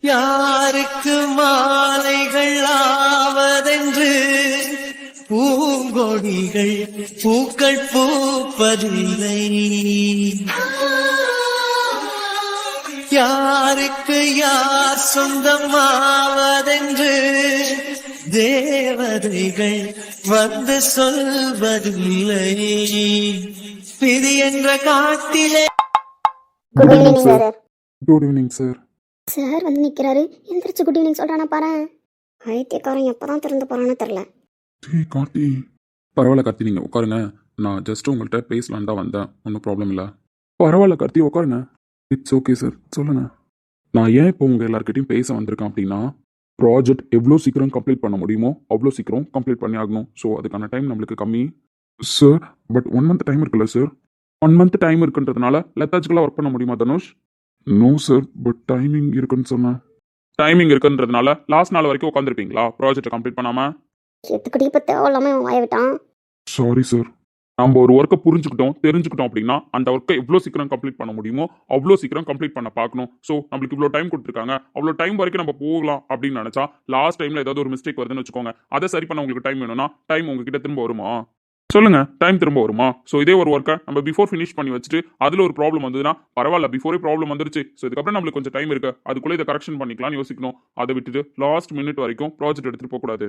யாருக்கு மாலைகள் ஆவதென்று? பூங்கொடிகள் பூக்கள் பூப்பதில்லை. யாருக்கு யார் சொந்தமாவதென்று? தேவதைகள் வந்து சொல்வதில்லை. விதி என்ற காட்டிலே குட் ஈவினிங் சார் சார் வந்து நிற்கிறாரு எந்திரிச்சு குட் ஈவினிங் சொல்கிறானா பாரு. ஐத்தியக்காரன் எப்போ தான் திறந்து போகிறான்னு தெரில டேய் கார்த்தி. பரவாயில்ல கார்த்தி நீங்கள் உட்காருங்க. நான் ஜஸ்ட் உங்கள்கிட்ட பேசலான்னு தான் வந்தேன். ஒன்றும் ப்ராப்ளம் இல்லை. பரவாயில்ல கார்த்தி உட்காருங்க. இட்ஸ் ஓகே சார் சொல்லுங்க. நான் ஏன் இப்போ உங்கள் எல்லாருக்கிட்டையும் பேச வந்திருக்கேன் அப்படின்னா ப்ராஜெக்ட் எவ்வளோ சீக்கிரம் கம்ப்ளீட் பண்ண முடியுமோ அவ்வளோ சீக்கிரம் கம்ப்ளீட் பண்ணி ஆகணும். ஸோ அதுக்கான டைம் நம்மளுக்கு கம்மி. Sir but one month time இருக்குல்ல சார் ஒன் மந்த் டைம் இருக்குன்றதுனால லெத்தாஜிக்கலாக ஒர்க் பண்ண முடியுமா Dhanush? No sir but timing இருக்குன்னு சொன்னேன். டைமிங் இருக்குன்றதுனால லாஸ்ட் நாள் வரைக்கும் உட்காந்துருப்பீங்களா ப்ராஜெக்ட்டை கம்ப்ளீட் பண்ணாமல் எத்துக்குடி இப்போ தேவையில்லாமல் அவன் வாய விட்டான்? சாரி சார் நம்ம ஒரு ஒர்க்கை புரிஞ்சுக்கிட்டோம் தெரிஞ்சுக்கிட்டோம் அப்படின்னா அந்த ஒர்க்கை எவ்வளோ சீக்கிரம் கம்ப்ளீட் பண்ண முடியுமோ அவ்வளோ சீக்கிரம் கம்ப்ளீட் பண்ண பார்க்கணும். ஸோ நம்மளுக்கு இவ்வளோ டைம் கொடுத்துருக்காங்க அவ்வளோ டைம் வரைக்கும் நம்ம போகலாம் அப்படின்னு நினச்சா லாஸ்ட் டைமில் ஏதாவது ஒரு மிஸ்டேக் வருதுன்னு வச்சுக்கோங்க. அதை சரி பண்ண உங்களுக்கு டைம் வேணும்னா டைம் உங்ககிட்ட திரும்ப வருமா? சொல்லுங்க டைம் திரும்ப வருமா? ஸோ இதே ஒரு ஒர்க்கை நம்ம பிஃபோர் ஃபினிஷ் பண்ணி வச்சுட்டு அதில் ஒரு ப்ராப்ளம் வந்ததுன்னா பரவாயில்ல பிஃபோரே ப்ராப்ளம் வந்துருச்சு. ஸோ இதுக்கப்புறம் நம்மளுக்கு கொஞ்சம் டைம் இருக்கு. அதுக்குள்ளே இதை கரெக்ஷன் பண்ணிக்கலாம்னு யோசிக்கணும். அதை விட்டுட்டு லாஸ்ட் மினிட் வரைக்கும் ப்ராஜெக்ட் எடுத்துகிட்டு போகக்கூடாது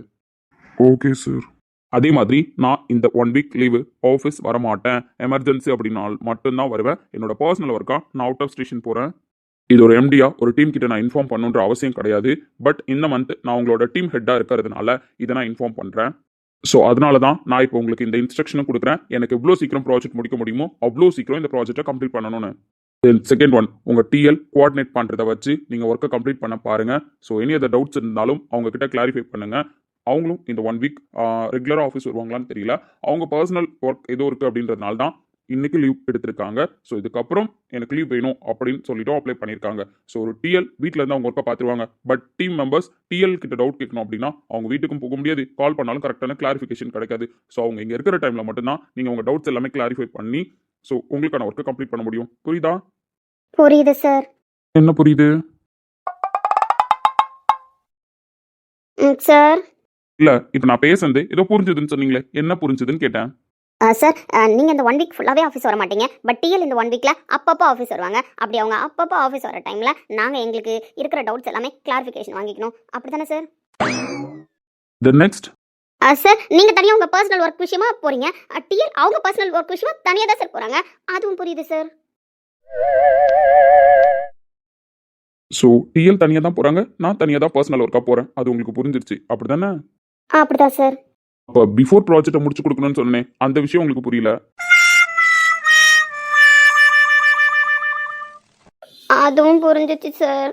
ஓகே சார் அதே மாதிரி நான் இந்த ஒன் வீக் லீவு ஆஃபீஸ் வரமாட்டேன். எமர்ஜென்சி அப்படின்னால் மட்டும்தான் வருவேன். என்னோட பர்சனல் ஒர்க்காக நான் அவுட் ஆஃப் ஸ்டேஷன் போகிறேன் இது ஒரு எம்டியா ஒரு டீம் கிட்ட நான் இன்ஃபார்ம் பண்ணுன்ற அவசியம் கிடையாது. பட் இந்த மந்த் நான் உங்களோட டீம் ஹெட்டாக இருக்கிறதுனால இதை நான் இன்ஃபார்ம் பண்ணுறேன் ஸோ அதனால தான் நான் இப்போ உங்களுக்கு இந்த இன்ஸ்ட்ரக்ஷனும் கொடுக்குறேன். எனக்கு எவ்வளோ சீக்கிரம் ப்ராஜெக்ட் முடிக்க முடியுமோ அவ்வளோ சீக்கிரம் இந்த ப்ராஜெக்டை கம்ப்ளீட் பண்ணணும்னு. தென் செகண்ட் ஒன் உங்கள் டிஎல் கோஆர்டினேட் பண்ணுறத வச்சு நீங்கள் ஒர்க்கை கம்ப்ளீட் பண்ண பாருங்கள் ஸோ எனி அதர் டவுட்ஸ் இருந்தாலும் அவங்கக்கிட்ட கிளாரிஃபை பண்ணுங்கள் அவங்களும் இந்த ஒன் வீக் ரெகுலராக ஆஃபீஸ் வருவாங்களான்னு தெரியல. அவங்க பர்சனல் ஒர்க் எதுவும் இருக்குது அப்படின்றதுனால தான் இன்னைக்கு லீவ் எடுத்திருக்காங்க. ஸோ இதுக்கப்புறம் எனக்கு லீவ் வேணும் அப்படின்னு சொல்லிட்டு அப்ளை பண்ணியிருக்காங்க. ஸோ ஒரு டிஎல் வீட்டில் இருந்து அவங்க ஒர்க்கை பார்த்துருவாங்க பட் டீம் மெம்பர்ஸ் டிஎல் கிட்ட டவுட் கேட்கணும் அப்படின்னா அவங்க வீட்டுக்கும் போக முடியாது. கால் பண்ணாலும் கரெக்டான கிளாரிஃபிகேஷன் கிடைக்காது. ஸோ அவங்க இங்கே இருக்கிற டைமில் மட்டும்தான் நீங்கள் உங்கள் டவுட்ஸ் எல்லாமே கிளாரிஃபை பண்ணி ஸோ உங்களுக்கான ஒர்க்கை கம்ப்ளீட் பண்ண முடியும். புரியுதா? புரியுது சார் என்ன புரியுது? சார் இல்லை இப்போ நான் பேசுனது ஏதோ புரிஞ்சுதுன்னு சொன்னீங்களே. என்ன புரிஞ்சுதுன்னு கேட்டேன். சார் நீங்கள் இந்த ஒன் வீக் ஃபுல்லாகவே ஆஃபீஸ் வர மாட்டீங்க. பட் டிஎல் இந்த ஒன் வீக்கில் அப்பப்போ ஆஃபீஸ் வருவாங்க. அப்படி அவங்க அப்பப்போ ஆஃபீஸ் வர டைமில் நாங்கள் எங்களுக்கு இருக்கிற டவுட்ஸ் எல்லாமே கிளாரிஃபிகேஷன் வாங்கிக்கணும். அப்படி தானே சார் த நெக்ஸ்ட் சார் நீங்கள் தனியாக உங்கள் பர்சனல் ஒர்க் விஷயமா போகிறீங்க டிஎல் அவங்க பர்சனல் ஒர்க் விஷயமா தனியாக தான் சார் போகிறாங்க அதுவும் புரியுது சார் ஸோ டிஎல் தனியாக தான் போகிறாங்க நான் தனியாக தான் பர்சனல் ஒர்க்காக போகிறேன் அது உங்களுக்கு புரிஞ்சிருச்சு. அப்படி தானே அப்படிதான் சார் அப்போ பிஃபோர் ப்ராஜெக்ட்டை முடிச்சு கொடுக்கணும்னு சொன்னேன். அந்த விஷயம் உங்களுக்கு புரியல? அதுவும் புரிஞ்சிச்சு சார்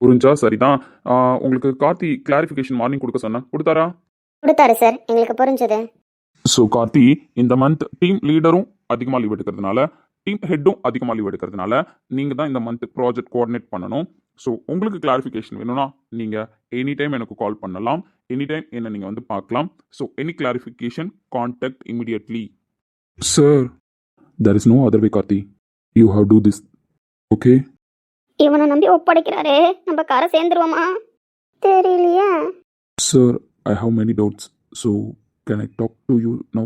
புரிஞ்சா சரிதான். ஆஹ், உங்களுக்கு கார்த்தி கிளாரிஃபிகேஷன் மார்னிங் கொடுக்க சொன்னேன் கொடுத்தாரா? கொடுத்தாரு சார் எங்களுக்கு புரிஞ்சது. ஸோ கார்த்தி இந்த மந்த் டீம் லீடரும் அதிகமாக லீவ் எடுக்கிறதுனால டீம் ஹெட்டும் அதிகமாக லீவ் எடுக்கிறதுனால நீங்கள் தான் இந்த மந்த் ப்ராஜெக்ட் கோஆர்டினேட் பண்ணணும். ஸோ உங்களுக்கு கிளாரிஃபிகேஷன் வேணும்னா நீங்கள் எனி டைம் எனக்கு கால் பண்ணலாம். எனி டைம் என்ன நீங்கள் வந்து பார்க்கலாம். So any clarification contact immediately sir there is no other way Karthi you have to this okay இவனை நம்பி ஒப்படைக்கிறாரே. நம்ம காரை சேர்ந்துருவோமா? தெரியலையா. Sir I have many doubts so can I talk to you no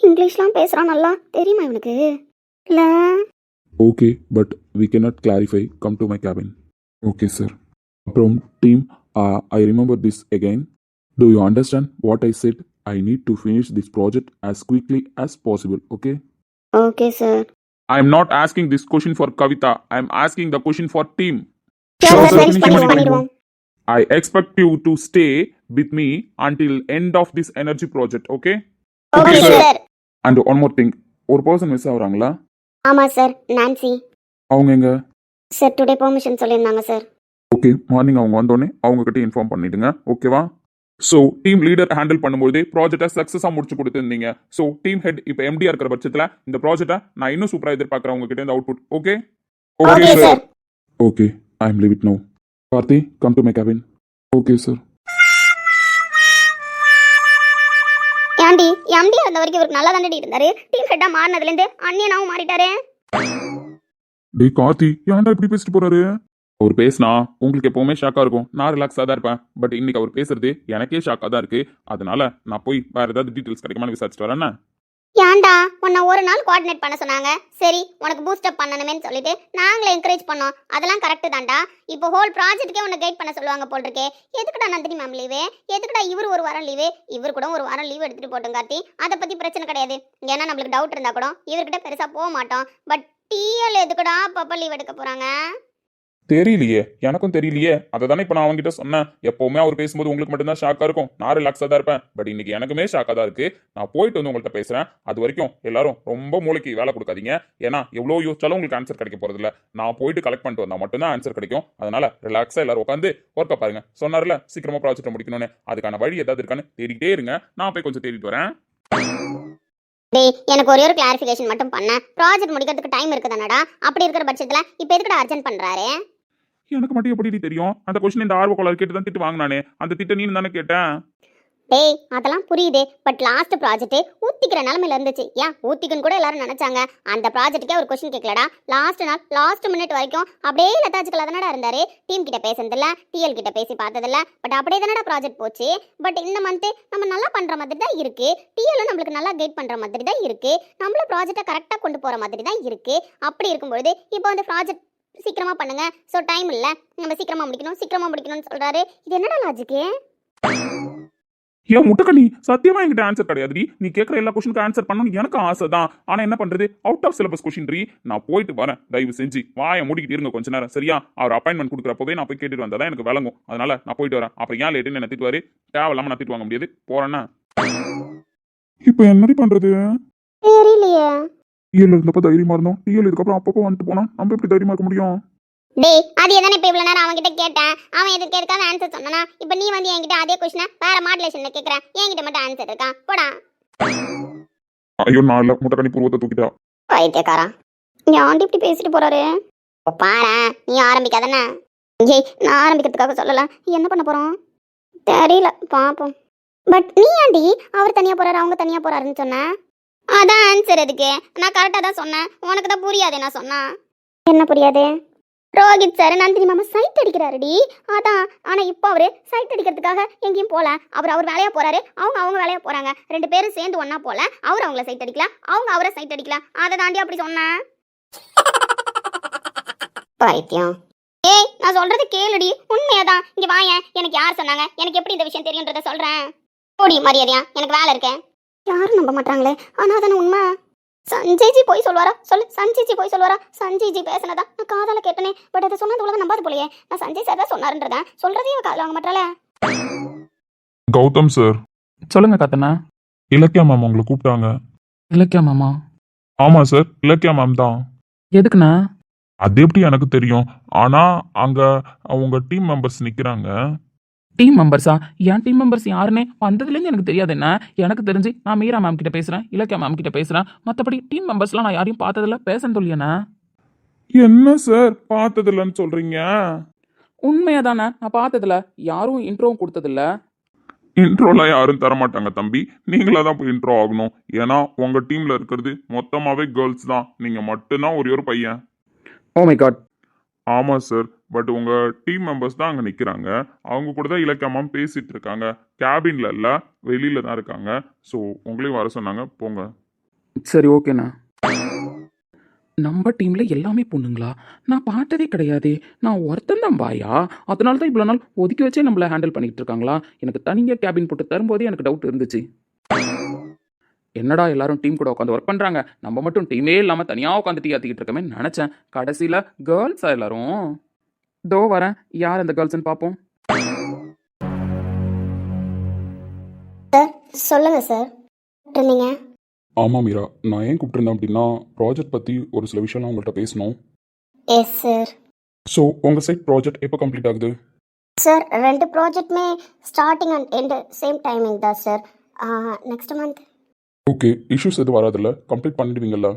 இங்கிலீஷ்லாம் பேசுகிறான் நல்லா தெரியுமா இவனுக்கு? Okay but we cannot clarify come to my cabin okay sir அப்புறம் team I remember this again do you understand what i said i need to finish this project as quickly as possible okay okay sir i am not asking this question for kavita i am asking the question for team Sure, Sure, sir, sir, finish finish பண்ணிடுவோம் பண்ணிடுவோம். பண்ணிடுவோம் i expect you to stay with me until end of this energy project okay okay sir. Sir and one more thing ஒரு person miss ஆகுறாங்களா ஆமாம் sir Nancy அவங்க எங்க? Sir today permission சொல்லியிருந்தாங்க sir okay morning அவங்க வந்தோடனே அவங்க கிட்ட இன்ஃபார்ம் பண்ணிடுங்க ஓகேவா ஸோ டீம் லீடர் ஹேண்டில் பண்ணும்போதே ப்ராஜெக்டை சக்ஸஸாக முடிச்சு கொடுத்துருந்தீங்க. ஸோ டீம் ஹெட் இப்போ எம்டியா இருக்கிற பட்சத்தில் இந்த ப்ராஜெக்டை நான் இன்னும் சூப்பராக எதிர்பார்க்குறேன் உங்ககிட்ட இந்த output okay okay sir okay I am leave it no Karthi come to my cabin okay sir எம்டியா இருந்த வரைக்கும் இவருக்கு நல்லா தாண்டி இருந்தாரு. டீம் ஹெட்டா மாறினதுலேருந்து அண்ணியனாவும் மாறிட்டாரு. டேய் கார்த்தி ஏன்டா இப்படி பேசிட்டு போறாரு? அவர் பேசினா உங்களுக்கு எப்பவுமே ஷாக்காக இருக்கும். நான் ரிலாக்ஸாக தான் இருப்பேன். பட் இன்னைக்கு அவர் பேசுறது எனக்கே ஷாக்காக தான் இருக்கு. அதனால நான் போய் வேற ஏதாவது டீட்டெயில்ஸ் கிடைக்குமான்னு விசாரிச்சுட்டு வரேன் ஏன்டா? உன்னை ஒரு நாள் கோஆர்டினேட் பண்ண சொன்னாங்க. சரி உனக்கு பூஸ்டப் பண்ணணுமேன்னு சொல்லிட்டு நாங்களே என்கரேஜ் பண்ணோம். அதெல்லாம் கரெக்டு தான்டா. இப்போ ஹோல் ப்ராஜெக்ட்டுக்கே உன்னை கைட் பண்ண சொல்லுவாங்க போல் இருக்கே எதுக்குடா நந்தினி மேம் லீவு எதுக்குடா இவர் ஒரு வாரம் லீவு இவர் கூட ஒரு வாரம் லீவ் எடுத்துட்டு போட்டோம் கார்த்தி. அதை பற்றி பிரச்சனை கிடையாது. ஏன்னா நம்மளுக்கு டவுட் இருந்தால் கூட இவர்கிட்ட பெருசாக போக மாட்டோம். பட் டிஎல் எதுக்குடா அப்பப்ப லீவ் எடுக்க போகிறாங்க தெரியலையே. எனக்கும் தெரியலையே. அதை தானே இப்போ நான் அவங்ககிட்ட சொன்னேன். எப்பவுமே அவர் பேசும்போது உங்களுக்கு மட்டும்தான் ஷாக்காக இருக்கும். நான் ரிலாக்ஸாக தான் இருப்பேன். பட் இன்னைக்கு எனக்குமே ஷாக்காக தான் இருக்கு. நான் போயிட்டு வந்து உங்கள்கிட்ட பேசுகிறேன் அது வரைக்கும் எல்லாரும் ரொம்ப மூளைக்கு வேலை கொடுக்காதீங்க. ஏன்னா எவ்வளோ யோசிச்சாலும் உங்களுக்கு ஆன்சர் கிடைக்க போகிறதில்ல நான் போயிட்டு கலெக்ட் பண்ணிட்டு வந்தால் மட்டும்தான் ஆன்சர் கிடைக்கும். அதனால ரிலாக்ஸாக எல்லாரும் உட்காந்து ஒர்க்கை பாருங்க. சொன்னார்ல சீக்கிரமா ப்ராஜெக்ட் முடிக்கணும்னு. அதுக்கான வழி ஏதாவது இருக்கான்னு தேடிட்டே இருங்க. நான் போய் கொஞ்சம் தேடிட்டு வரேன். டேய் எனக்கு ஒரே ஒரு கிளாரிஃபிகேஷன் மட்டும் பண்ண. ப்ராஜெக்ட் முடிக்கிறதுக்கு டைம் இருக்குதானடா? அப்படி இருக்கிற பட்சத்தில் இப்போ எதுக்குடா அர்ஜென்ட் பண்ணுறாரு எனக்கு மட்டும் எப்படி தெரியும்? அந்த கொஸ்டின் இந்த ஆர்வ கேட்டு தான் திட்டு வாங்கினானே. அந்த திட்ட நீ தானே கேட்டேன்? டேய் அதெல்லாம் புரியுது. பட் லாஸ்ட் ப்ராஜெக்ட் ஊத்திக்கிற நிலமையில இருந்துச்சு. ஏன்? ஊத்திக்குன்னு கூட எல்லாரும் நினைச்சாங்க. அந்த ப்ராஜெக்ட்டுக்கே ஒரு கொஸ்டின் கேட்கலடா. லாஸ்ட் நாள் லாஸ்ட் மினிட் வரைக்கும் அப்படியே லதாஜுக்குள்ள தானடா இருந்தாரு. டீம் கிட்ட பேசுனதில்ல டிஎல் கிட்ட பேசி பார்த்ததில்ல. பட் அப்படியே தானடா ப்ராஜெக்ட் போச்சு. பட் இந்த மந்த் நம்ம நல்லா பண்ற மாதிரி தான் இருக்கு. டிஎலும் நம்மளுக்கு நல்லா கைட் பண்ற மாதிரி தான் இருக்கு. நம்மளும் ப்ராஜெக்ட்டை கரெக்டாக கொண்டு போற மாதிரி தான் இருக்கு. அப்படி இருக்கும்பொழுது இப்போ வந்து ப்ராஜெக்ட் சீக்கிரமா பண்ணுங்க. ஸோ டைம் இல்லை. நம்ம சீக்கிரமா முடிக்கணும். சீக்கிரமா முடிக்கணும்னு சொல்றாரு. இது என்னடா லாஜிக்கு ஏன் முட்டைக்கண்ணி சத்தியமா என்கிட்ட ஆன்சர் கிடையாதுடி. நீ கேட்குற எல்லா கொஸ்டினுக்கு ஆன்சர் பண்ணணும்னு எனக்கு ஆசை தான் ஆனா என்ன பண்றது? அவுட் ஆஃப் சிலபஸ் கொஸ்டின் நான் போயிட்டு வரேன். தயவு செஞ்சு வாயை மூடிக்கிட்டு இருங்க கொஞ்ச நேரம். சரியா? அவர் அப்பாயின்மெண்ட் கொடுக்குறப்பவே நான் போய் கேட்டுட்டு வந்தா தான் எனக்கு விளங்கும். அதனால நான் போயிட்டு வரேன். அப்புறம் ஏன் லேட்டுன்னு என்ன திட்டுவாரு தேவையில்லாம நான் திட்டு வாங்க முடியாது. போறேன்னா? இப்போ என்னடி பண்றது? தெரியலையே. டிஎல் இருந்தப்போ தைரியமா இருந்தோம். டிஎல் இதுக்கப்புறம் அப்பப்போ வந்துட்டு போனா நம்ம எப்படி தைரியமா இருக்க முடியும்? டேய் அது எதானே இப்போ இவ்வளோ நேரம் அவன்கிட்ட கேட்டேன். அவன் எதுக்கு எதுக்காக ஆன்சர் சொன்னானா இப்போ நீ வந்து என்கிட்ட அதே கொஸ்டினை வேற மாடுலேஷன்ல கேட்குறேன் என்கிட்ட மட்டும் ஆன்சர் இருக்கான் போடா. ஐயோ நான் இல்ல. பூர்வத்தை தூக்கிட்டா. பைத்தியக்காரா ஏன்டி இப்படி பேசிட்டு போறாரு? பாரு நீ ஆரம்பிக்காதானே ஏய் நான் ஆரம்பிக்கிறதுக்காக சொல்லல. என்ன பண்ண போறோம்? தெரியல. பாப்போம். பட் நீ ஏன்டி அவர் தனியா போறாரு அவங்க தனியா போறாருன்னு சொன்ன? அதான் ஆன்சர் அதுக்கு. நான் கரெக்டாக தான் சொன்னேன். உனக்கு தான் புரியாது நான் சொன்னா. என்ன புரியாது? ரோஹித் சார் நந்தினி மாமா சைட் அடிக்கிறாருடி. அதான். ஆனால் இப்போ அவர் சைட் அடிக்கிறதுக்காக எங்கேயும் போகல அவர் அவர் வேலையாக போறாரு. அவங்க அவங்க வேலையாக போறாங்க. ரெண்டு பேரும் சேர்ந்து ஒன்றா போகல அவர் அவங்கள சைட் அடிக்கல. அவங்க அவரை சைட் அடிக்கல. அதை தாண்டி அப்படி சொன்னேன். பைத்தியம். ஏய் நான் சொல்றது கேளுடி. உண்மையாதான். இங்கே வாயேன். எனக்கு யார் சொன்னாங்க? எனக்கு எப்படி இந்த விஷயம் தெரியுன்றத சொல்றேன். போடி மரியாதையா. எனக்கு வேலை இருக்கேன் யாரும் நம்ப மாட்டாங்களே. ஆனா அதான உண்மை? சஞ்சய்ஜி போய் சொல்வாரா சொல்லு. சஞ்சய்ஜி போய் சொல்வாரா சஞ்சய்ஜி பேசினதா? நான் காதால கேட்டனே. பட் அதை சொன்னது உலகம் நம்பாது போலயே. நான் சஞ்சய் சார் தான் சொன்னாருன்றதேன் சொல்றதே காதல வாங்க மாட்டாளே. கௌதம் சார் சொல்லுங்க கத்தனா இலக்கியா மேம் உங்களை கூப்பிட்டாங்க. இலக்கியா மாமா? ஆமா சார் இலக்கியா மேம் தான். எதுக்குண்ணா? அது எப்படி எனக்கு தெரியும்? ஆனா அங்க அவங்க டீம் மெம்பர்ஸ் நிக்கிறாங்க. டீம் மெம்பர்ஸா என் டீம் மெம்பர்ஸ் யாருன்னே வந்ததுலேருந்து எனக்கு தெரியாது என்ன? எனக்கு தெரிஞ்சு நான் மீரா மேம் கிட்ட பேசுறேன் இலக்கியா மேம் கிட்ட பேசுறேன். மற்றபடி டீம் மெம்பர்ஸ்லாம் நான் யாரையும் பார்த்ததில்ல. பேசன்னு சொல்லியண்ணா என்ன? சார் பார்த்ததில்லன்னு சொல்றீங்க? உண்மையா தானே நான் பார்த்ததில்ல. யாரும் இன்ட்ரோவும் கொடுத்ததில்ல. இன்ட்ரோலாம் யாரும் தர மாட்டாங்க தம்பி. நீங்களா தான் போய் இன்ட்ரோ ஆகணும். ஏன்னா உங்க டீம்ல இருக்கிறது மொத்தமாவே கேர்ள்ஸ் தான். நீங்க மட்டும்தான் ஒரே ஒரு பையன். ஓ மை காட் ஆமா சார் பட் உங்கள் டீம் மெம்பர்ஸ் தான் அங்கே நிற்கிறாங்க அவங்க கூட தான் இலக்கமாக பேசிகிட்டு இருக்காங்க. கேபின்ல இல்லை வெளியில் தான் இருக்காங்க. ஸோ உங்களையும் வர சொன்னாங்க. போங்க. சரி ஓகேண்ணா நம்ம டீமில் எல்லாமே பொண்ணுங்களா? நான் பார்த்ததே கிடையாது. நான் ஒருத்தந்தான் பாயா அதனால தான் இவ்வளோ நாள் ஒதுக்கி வச்சே நம்மளை ஹேண்டில் பண்ணிகிட்டு இருக்காங்களா? எனக்கு தனியாக கேபின் போட்டு தரும்போதே எனக்கு டவுட் இருந்துச்சு. என்னடா எல்லாரும் டீம் கூட உட்காந்து ஒர்க் பண்ணுறாங்க நம்ம மட்டும் டீமே இல்லாமல் தனியாக உட்காந்து டீ ஆத்திக்கிட்டு இருக்கமே நினச்சேன். கடைசியில் கேர்ள்ஸா எல்லாரும். தோ வரேன். யார் அந்த கேர்ள்ஸ்னு பார்ப்போம். சொல்லுங்க சார். இருந்தீங்க ஆமா மீரா நான் ஏன் கூப்பிட்டுருந்தேன் அப்படின்னா ப்ராஜெக்ட் பத்தி ஒரு சில விஷயம்லாம் உங்கள்கிட்ட பேசணும். எஸ் சார் ஸோ உங்க சைட் ப்ராஜெக்ட் எப்போ கம்ப்ளீட் ஆகுது? சார் ரெண்டு ப்ராஜெக்ட்மே starting and end same timing தான் sir next month okay issues எதுவும் வராதுல்ல? கம்ப்ளீட் பண்ணிடுவீங்கல்ல?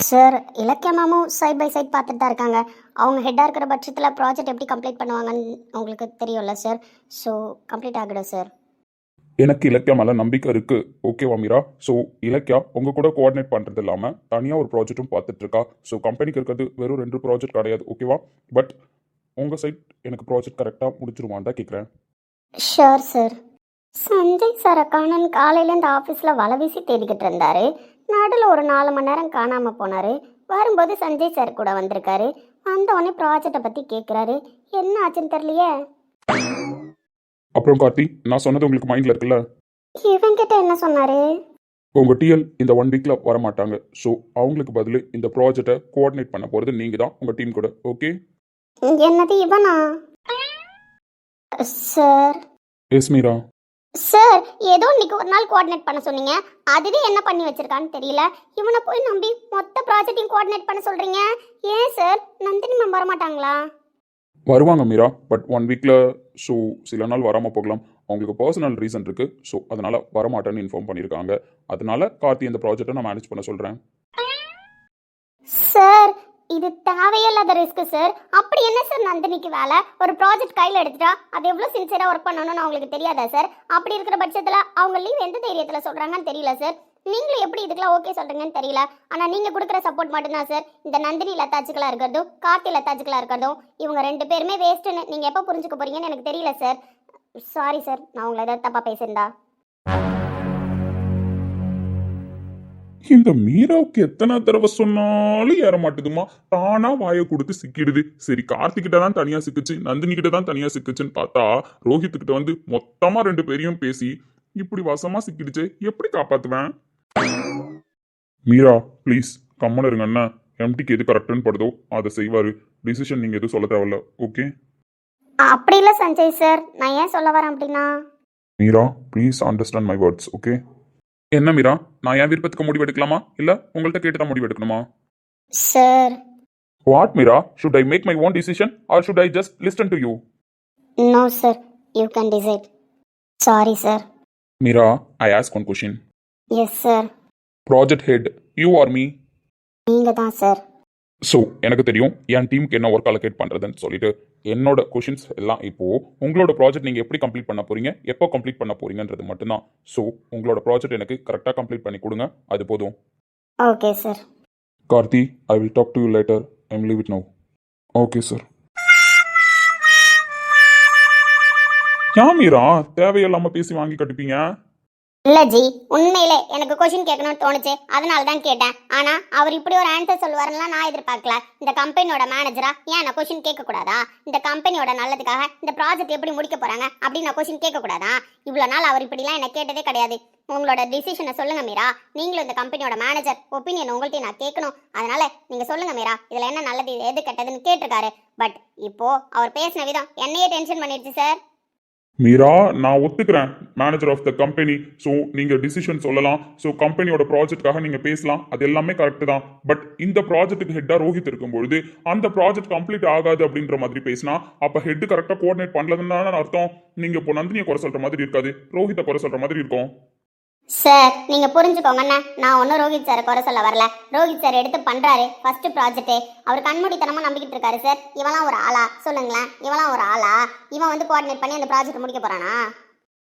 சார் இலக்கிய மேமும் சைட் பை சைட் பார்த்துட்டு தான் இருக்காங்க. அவங்க ஹெட்டாக இருக்கிற பட்சத்தில் ப்ராஜெக்ட் எப்படி கம்ப்ளீட் பண்ணுவாங்கன்னு உங்களுக்கு தெரியும்ல சார் ஸோ கம்ப்ளீட் ஆகிடும் சார் எனக்கு இலக்கியா மேலே நம்பிக்கை இருக்கு. ஓகேவா மீரா? ஸோ இலக்கியா உங்க கூட கோஆர்டினேட் பண்றது இல்லாமல் தனியாக ஒரு ப்ராஜெக்ட்டும் பார்த்துட்டு இருக்கா? ஸோ கம்பெனிக்கு இருக்கிறது வெறும் ரெண்டு ப்ராஜெக்ட் கிடையாது ஓகேவா பட் உங்கள் சைட் எனக்கு ப்ராஜெக்ட் கரெக்டாக முடிச்சிருவான் தான் கேட்குறேன் ஷோர் சார் சஞ்சய் சாரை காணன் காலையிலேருந்து ஆஃபீஸில் வலை வீசி தேடிக்கிட்டு இருந்தாரு. நடுவில் ஒரு நாலு மணி நேரம் காணாமல் போனார். வரும்போது சஞ்சய் சார் கூட வந்திருக்காரு. வந்த உடனே ப்ராஜெக்டை பற்றி கேட்குறாரு என்ன ஆச்சுன்னு தெரியலையே? அப்புறம் கார்த்தி நான் சொன்னது உங்களுக்கு மைண்டில் இருக்குல்ல? இவங்கிட்ட என்ன சொன்னாரு? உங்கள் டிஎல் இந்த ஒன் வீக்கில் வரமாட்டாங்க. ஸோ அவங்களுக்கு பதில் இந்த ப்ராஜெக்டை கோஆர்டினேட் பண்ண போகிறது நீங்கள் தான் உங்கள் டீம் கூட ஓகே என்னது இவனா? சார் எஸ் மீரா சார் ஏதோ இன்னைக்கு ஒரு நாள் கோஆர்டினேட் பண்ண சொன்னீங்க. அதுவே என்ன பண்ணி வச்சிருக்கான்னு தெரியல. இவனை போய் நம்பி மொத்த ப்ராஜெக்டையும் கோஆர்டினேட் பண்ண சொல்றீங்க. ஏன் சார் நந்தினி மேம் வரமாட்டாங்களா? வருவாங்க மீரா. பட் ஒன் வீக்கில் ஸோ சில நாள் வராமல் போகலாம். அவங்களுக்கு பர்சனல் ரீசன் இருக்குது ஸோ அதனால் வரமாட்டேன்னு இன்ஃபார்ம் பண்ணியிருக்காங்க அதனால கார்த்தி இந்த ப்ராஜெக்டை நான் மேனேஜ் பண்ண சொல்கிறேன் இது தேவையில்லாத ரிஸ்க் சார் அப்படி என்ன சார் நந்தினிக்கு வேலை? ஒரு ப்ராஜெக்ட் கையில் எடுத்துட்டா அது எவ்வளோ சின்சியராக ஒர்க் பண்ணணும்னு அவங்களுக்கு தெரியாதா சார் அப்படி இருக்கிற பட்சத்தில் அவங்க லீவ் எந்த தைரியத்தில் சொல்கிறாங்கன்னு தெரியல சார் நீங்களும் எப்படி இதுக்கெல்லாம் ஓகே சொல்கிறீங்கன்னு தெரியல. ஆனால் நீங்கள் கொடுக்குற சப்போர்ட் மட்டும்தான் சார் இந்த நந்தினி லத்தாச்சுக்களாக இருக்கிறதும் கார்த்தி லத்தாச்சுக்களாக இருக்கிறதும் இவங்க ரெண்டு பேருமே வேஸ்ட்டுன்னு நீங்கள் எப்போ புரிஞ்சுக்க போறீங்கன்னு எனக்கு தெரியல சார் சாரி சார் நான் உங்களை ஏதாவது தப்பாக பேசியிருந்தா? இந்த மீராவுக்கு எத்தனை தடவை சொன்னாலும் ஏற மாட்டுதுமா? தானா வாயை கொடுத்து சிக்கிடுது. சரி கார்த்திகிட்ட தான் தனியா சிக்கிச்சு நந்தினி கிட்ட தான் தனியா சிக்கிச்சுன்னு பார்த்தா ரோஹித் கிட்ட வந்து மொத்தமா ரெண்டு பேரையும் பேசி இப்படி வசமா சிக்கிடுச்சு எப்படி காப்பாத்துவேன்? மீரா ப்ளீஸ் கம்மன் இருங்க அண்ணா. எம்டிக்கு எது கரெக்டுன்னு படுதோ அதை செய்வாரு. டிசிஷன் நீங்க எதுவும் சொல்ல தேவையில்ல ஓகே அப்படி இல்லை சஞ்சய் சார் நான் ஏன் சொல்ல வரேன் அப்படின்னா? Meera please understand my words okay என்ன மீரா நான் என் விருப்பத்துக்கு முடிவு எடுக்கலாமா இல்ல உங்கள்கிட்ட கேட்டு தான் முடிவு எடுக்கணுமா sir What, Mira? Should I make my own decision or should I just listen to you? No sir you can decide sorry sir Mira, I ask one question. Yes sir Project head, you or me? நீங்கள் தான் sir so எனக்கு தெரியும் என் டீமுக்கு என்ன work allocate பண்ணுறதுன்னு சொல்லிட்டு என்னோட questions எல்லாம் இப்போ உங்களோட ப்ராஜெக்ட் நீங்கள் எப்படி கம்ப்ளீட் பண்ண போறீங்க எப்போ கம்ப்ளீட் பண்ண போறீங்கன்றது மட்டும்தான். ஸோ உங்களோட ப்ராஜெக்ட் எனக்கு கரெக்டாக கம்ப்ளீட் பண்ணி கொடுங்க அது போதும். Okay sir Karthi I will talk to you later I'm leave it no okay sir ஏன் மீரா தேவையில்லாம பேசி வாங்கி கட்டிப்பீங்க? இல்ல ஜி உண்மையிலே எனக்கு கொஷின் கேட்கணும்னு தோணுச்சு. அதனால தான் கேட்டேன். ஆனா அவர் இப்படி ஒரு ஆன்சர் சொல்லுவாருலாம் நான் எதிர்பார்க்கல. இந்த கம்பெனியோட மேனேஜரா ஏன் நான் கொஷின் கேட்க கூடாதா இந்த கம்பெனியோட நல்லதுக்காக இந்த ப்ராஜெக்ட் எப்படி முடிக்க போறாங்க? அப்படின்னு நான் கொஷின் கேட்க கூடாதா இவ்வளவு நாள் அவர் இப்படிலாம் என்ன கேட்டதே கிடையாது. உங்களோட டிசிஷனை சொல்லுங்க மீரா. நீங்களும் இந்த கம்பெனியோட மேனேஜர் ஒப்பீனியன் உங்கள்கிட்ட நான் கேட்கணும். அதனால நீங்க சொல்லுங்க மீரா இதுல என்ன நல்லது எது கெட்டதுன்னு கேட்டிருக்காரு. பட் இப்போ அவர் பேசின விதம் என்னையே டென்ஷன் பண்ணிடுச்சு சார் மீரா நான் ஒத்துக்கிறேன் manager of the company so நீங்கள் டிசிஷன் சொல்லலாம். ஸோ கம்பெனியோட ப்ராஜெக்ட்காக நீங்கள் பேசலாம். அது எல்லாமே கரெக்டு தான். பட் இந்த ப்ராஜெக்ட்டுக்கு ஹெட்டாக ரோஹித் இருக்கும்பொழுது அந்த ப்ராஜெக்ட் கம்ப்ளீட் ஆகாது அப்படின்ற மாதிரி பேசினா அப்போ ஹெட் கரெக்டாக கோஆர்டினேட் பண்ணலன்னு அர்த்தம். நீங்கள் இப்போ நந்தினியை குறை சொல்கிற மாதிரி இருக்காது. ரோஹித்தை குறை சொல்கிற மாதிரி இருக்கும். சார் நீங்க புரிஞ்சுக்கோங்கண்ணா நான் ஒன்றும் ரோஹித் சாரை குறை சொல்ல வரல. ரோஹித் சார் எடுத்து பண்றாரு ஃபர்ஸ்ட் ப்ராஜெக்ட் அவர் கண்மூடித்தனமா நம்பிக்கிட்டு இருக்காரு சார். இவெல்லாம் ஒரு ஆளா? சொல்லுங்களேன். இவெல்லாம் ஒரு ஆளா? இவன் வந்து கோஆர்டினேட் பண்ணி அந்த ப்ராஜெக்ட் முடிக்க போறானா?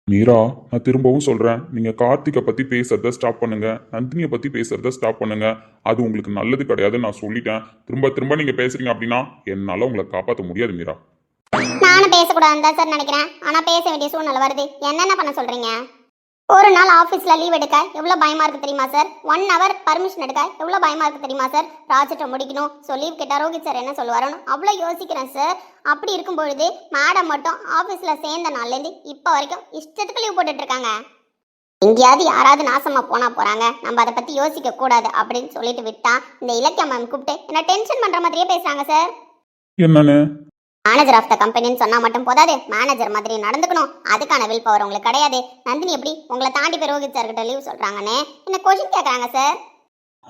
மீரா நான் திரும்பவும் சொல்கிறேன் நீங்கள் கார்த்திகை பற்றி பேசுறத ஸ்டாப் பண்ணுங்க. நந்தினியை பற்றி பேசுறத ஸ்டாப் பண்ணுங்க. அது உங்களுக்கு நல்லது கிடையாதுன்னு நான் சொல்லிட்டேன். திரும்ப திரும்ப நீங்கள் பேசுறீங்க அப்படின்னா என்னால் உங்களை காப்பாற்ற முடியாது மீரா. நானும் பேசக்கூடாதுன்னு தான் சார் நினைக்கிறேன். ஆனா பேச வேண்டிய சூழ்நிலை வருது. என்னென்ன பண்ண சொல்றீங்க? ஒரு நாள் ஆஃபீஸில் லீவ் எடுக்க எவ்வளோ பயமாக இருக்குது தெரியுமா சார் ஒன் ஹவர் பர்மிஷன் எடுக்க எவ்வளோ பயமாக இருக்குது தெரியுமா சார் ப்ராஜெக்டை முடிக்கணும். ஸோ லீவ் கேட்டால் ரோஹித் சார் என்ன சொல்லுவாரோன்னு அவ்வளோ யோசிக்கிறேன் சார் அப்படி இருக்கும்பொழுது மேடம் மட்டும் ஆஃபீஸில் சேர்ந்த நாள்லேருந்து இப்போ வரைக்கும் இஷ்டத்துக்கு லீவ் போட்டுட்டு இருக்காங்க. எங்கேயாவது யாராவது நாசமா போனால் போறாங்க. நம்ம அதை பற்றி யோசிக்க கூடாது அப்படின்னு சொல்லிட்டு விட்டா இந்த இலக்கிய மேம் கூப்பிட்டு என்ன டென்ஷன் பண்ணுற மாதிரியே பேசுறாங்க சார் என்னன்னு? மேனேஜர் ஆஃப் த கம்பெனின்னு சொன்னா மட்டும் போதாது. மேனேஜர் மாதிரி நடந்துக்கணும். அதுக்கான வில் பவர் உங்களுக்கு கிடையாது. நந்தினி எப்படி? உங்களை தாண்டி போய் ரோஹித் சார் கிட்ட லீவ் சொல்றாங்கன்னு என்ன கொஷின் கேக்குறாங்க சார்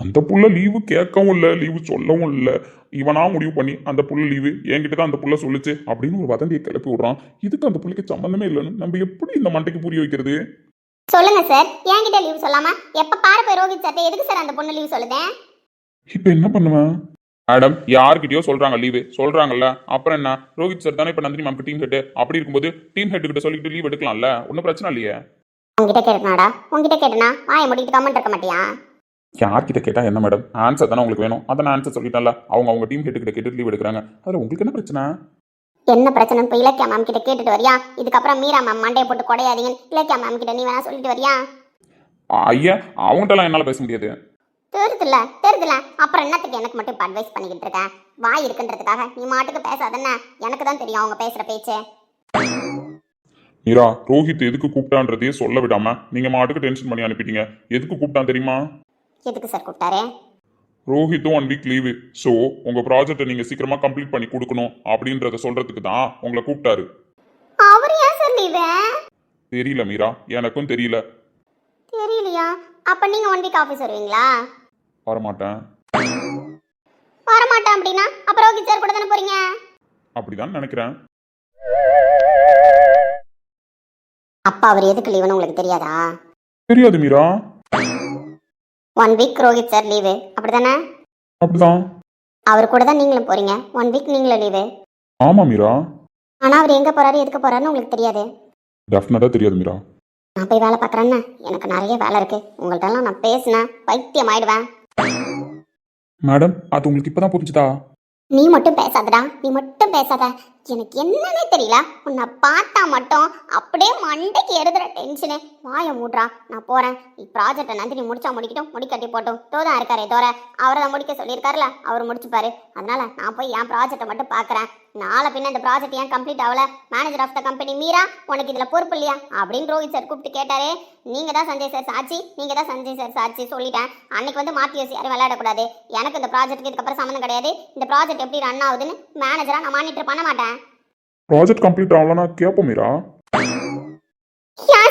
அந்த புள்ள லீவு கேட்கவும் இல்லை லீவு சொல்லவும் இல்லை. இவனா முடிவு பண்ணி அந்த புள்ள லீவு என்கிட்ட தான் அந்த புள்ள சொல்லுச்சு அப்படின்னு ஒரு வதந்தியை கிளப்பி விடுறான். இதுக்கு அந்த புள்ளைக்கு சம்மந்தமே இல்லைன்னு நம்ம எப்படி இந்த மண்டைக்கு புரிய வைக்கிறது? சொல்லுங்க சார் என்கிட்ட லீவ் சொல்லாம எப்ப பாரு போய் ரோஹித் சார்ட்ட எதுக்கு சார் அந்த பொண்ணு லீவ் சொல்லுதேன் இப்போ என்ன பண்ணுவேன் மேடம் யார்கிட்டயோ சொல்றாங்க லீவு சொல்றாங்கல்ல. அப்புறம் என்ன? ரோஹித் சார் தானே இப்போ நந்தினி மேம்க்கு டீம் ஹெட் அப்படி இருக்கும்போது டீம் ஹெட் கிட்ட சொல்லிட்டு லீவ் எடுக்கலாம்ல? ஒன்றும் பிரச்சனை இல்லையே. உங்ககிட்ட கேட்டனாடா. உங்ககிட்ட கேட்டனா வாயை முடிக்கிட்டு கமெண்ட் இருக்க மாட்டியா? யார்கிட்ட கேட்டா என்ன மேடம் ஆன்சர் தானே உங்களுக்கு வேணும். அதை நான் ஆன்சர் சொல்லிட்டேன்ல. அவங்க அவங்க டீம் ஹெட் கிட்ட கேட்டு லீவ் எடுக்கிறாங்க. அதில் உங்களுக்கு என்ன பிரச்சனை? என்ன பிரச்சனை? போய் இலக்கியா மேம் கிட்ட கேட்டுட்டு வரியா? இதுக்கப்புறம் மீரா மேம் மண்டையை போட்டு குடையாதீங்கன்னு இலக்கியா மேம் கிட்ட நீ வேணா சொல்லிட்டு வரியா? ஐயா அவங்ககிட்டலாம் என்னால் பேச முடியாது. தெரியுதுல்ல தெரியுதுல்ல அப்புறம் என்னத்துக்கு எனக்கு மட்டும் இப்போ அட்வைஸ் பண்ணிக்கிட்டு இருக்க? வாய் இருக்குன்றதுக்காக நீ மாட்டுக்கு பேசாதன்னு எனக்கு தான் தெரியும் அவங்க பேசுற பேச்சு. மீரா ரோஹித் எதுக்கு கூப்பிட்டான்றதையே சொல்ல விடாம நீங்க மாட்டுக்கு டென்ஷன் பண்ணி அனுப்பிட்டீங்க. எதுக்கு கூப்பிட்டான் தெரியுமா? எதுக்கு சார் கூப்பிட்டாரு? ரோஹித்தும் ஒன் வீக் லீவு ஸோ உங்க ப்ராஜெக்டை நீங்க சீக்கிரமா கம்ப்ளீட் பண்ணி கொடுக்கணும் அப்படின்றத சொல்றதுக்கு தான் உங்களை கூப்பிட்டாரு. அவர் ஏன் சார் லீவு தெரியல மீரா. எனக்கும் தெரியல. தெரியலையா? அப்ப நீங்க ஒன் வீக் ஆஃபீஸ் வருவீங்களா? வரமாட்டேன். வரமாட்டேன் அப்படின்னா அப்புறம் ஓகே சார் கூட தானே போறீங்க? அப்படிதான் நினைக்கிறேன். அப்பா அவர் எதுக்கு லீவுன்னு உங்களுக்கு தெரியாதா? தெரியாது Meera. One week Rohit sir leave அப்படிதானே? அப்படிதான். அவர் கூட தான் நீங்களும் போறீங்க. ஒன் வீக் நீங்களும் லீவு ஆமா மீரா. ஆனா அவர் எங்க போறாரு எதுக்கு போறாருன்னு உங்களுக்கு தெரியாது. டெஃபினட்டா தெரியாது மீரா. நான் போய் வேலை பார்க்குறேன்னு. எனக்கு நிறைய வேலை இருக்கு. உங்கள்கிட்டலாம் நான் பேசினேன் பைத்தியம் ஆயிடுவேன் மேடம் அது உங்களுக்கு இப்பதான் புரிஞ்சுதா? நீ மட்டும் பேசாதடா நீ மட்டும் பேசாத. எனக்கு என்னன்னே தெரியல. உன்னை பார்த்தா மட்டும் அப்படியே மண்டைக்கு எழுதுகிற டென்ஷனு வாயை மூடுறா. நான் போறேன். நீ ப்ராஜெக்டை நந்தினி முடிச்சா முடிக்கட்டும். முடிக்கட்டி போட்டும். தோதான் இருக்காரே தோற. அவரை தான் முடிக்க சொல்லியிருக்காருல. அவர் முடிச்சுப்பாரு. அதனால நான் போய் என் ப்ராஜெக்டை மட்டும் பார்க்குறேன் நாளை பின்ன இந்த ப்ராஜெக்ட் ஏன் கம்ப்ளீட் ஆகல? Manager of the company Meera உனக்கு இதில் பொறுப்பு இல்லையா? அப்படின்னு ரோஹித் சார் கூப்பிட்டு கேட்டாரே. நீங்க தான் சஞ்சய் சார் சாட்சி. நீங்க தான் சஞ்சய் சார் சாட்சி சொல்லிட்டேன். அன்னைக்கு வந்து மாற்றி யோசி யாரும் விளையாடக்கூடாது. எனக்கு இந்த ப்ராஜெக்ட்டுக்கு இதுக்கப்புறம் சம்மந்தம் கிடையாது. இந்த ப்ராஜெக்ட் எப்படி ரன் ஆகுதுன்னு மேனேஜராக நான் மானிட்டர் பண்ண மாட்டேன். ப்ராஜெக்ட் கம்ப்ளீட் ஆகலன்னா கேட்போம் மீரா.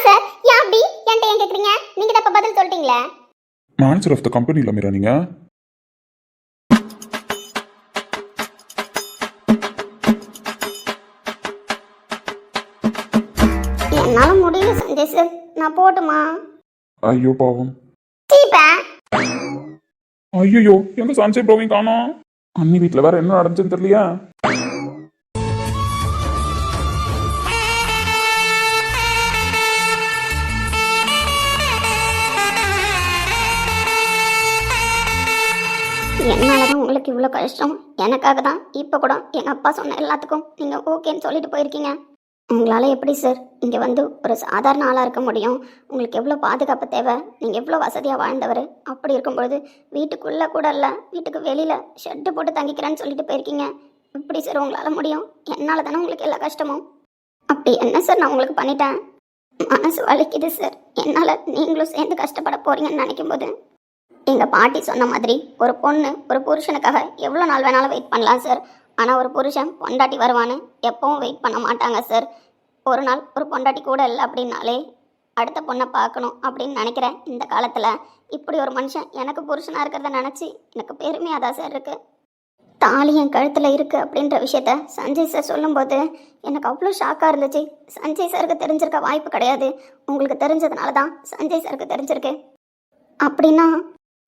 சார்? ஏன் அப்படி? என்கிட்ட ஏன் கேட்குறீங்க நீங்க தான் இப்போ பதில் சொல்லிட்டீங்களே. மேனேஜர் ஆஃப் த கம்பெனி இல்லை மீரா நீங்க? என்னால முடியல சஞ்சய் சார். நான் போட்டுமா? ஐயோ பாவம். சீப்பேன் ஐயோ எங்க சஞ்சய் ப்ரோவையும் காணோம்? அண்ணி வீட்டில் வேற என்ன நடந்துச்சுன்னு தெரியலையா? உங்களுக்கு இவ்வளோ கஷ்டம். எனக்காக தான் இப்போ கூட எங்கள் அப்பா சொன்ன எல்லாத்துக்கும் நீங்கள் ஓகேன்னு சொல்லிட்டு போயிருக்கீங்க. உங்களால் எப்படி சார் இங்கே வந்து ஒரு சாதாரண ஆளாக இருக்க முடியும்? உங்களுக்கு எவ்வளோ பாதுகாப்பு தேவை? நீங்கள் எவ்வளோ வசதியாக வாழ்ந்தவர்? அப்படி இருக்கும்பொழுது வீட்டுக்குள்ளே கூட இல்லை வீட்டுக்கு வெளியில் ஷெட்டு போட்டு தங்கிக்கிறேன்னு சொல்லிட்டு போயிருக்கீங்க. எப்படி சார் உங்களால் முடியும்? என்னால் தானே உங்களுக்கு எல்லா கஷ்டமும். அப்படி என்ன சார் நான் உங்களுக்கு பண்ணிட்டேன்? மனசு வலிக்குது சார். என்னால் நீங்களும் சேர்ந்து கஷ்டப்பட போகிறீங்கன்னு நினைக்கும் போது எங்கள் பாட்டி சொன்ன மாதிரி ஒரு பொண்ணு ஒரு புருஷனுக்காக எவ்வளோ நாள் வேணாலும் வெயிட் பண்ணலாம் சார் ஆனால் ஒரு புருஷன் பொண்டாட்டி வருவான்னு எப்பவும் வெயிட் பண்ண மாட்டாங்க சார் ஒரு நாள் ஒரு பொண்டாட்டி கூட இல்லை அப்படின்னாலே அடுத்த பொண்ணை பார்க்கணும் அப்படின்னு நினைக்கிறேன் இந்த காலத்தில். இப்படி ஒரு மனுஷன் எனக்கு புருஷனாக இருக்கிறத நினச்சி எனக்கு பெருமையாக தான் சார் இருக்குது தாலி என் கழுத்தில் இருக்குது அப்படின்ற விஷயத்த சஞ்சய் சார் சொல்லும்போது எனக்கு அவ்வளோ ஷாக்காக இருந்துச்சு. சஞ்சய் சாருக்கு தெரிஞ்சிருக்க வாய்ப்பு கிடையாது. உங்களுக்கு தெரிஞ்சதுனால தான் சஞ்சய் சாருக்கு தெரிஞ்சிருக்கு. அப்படின்னா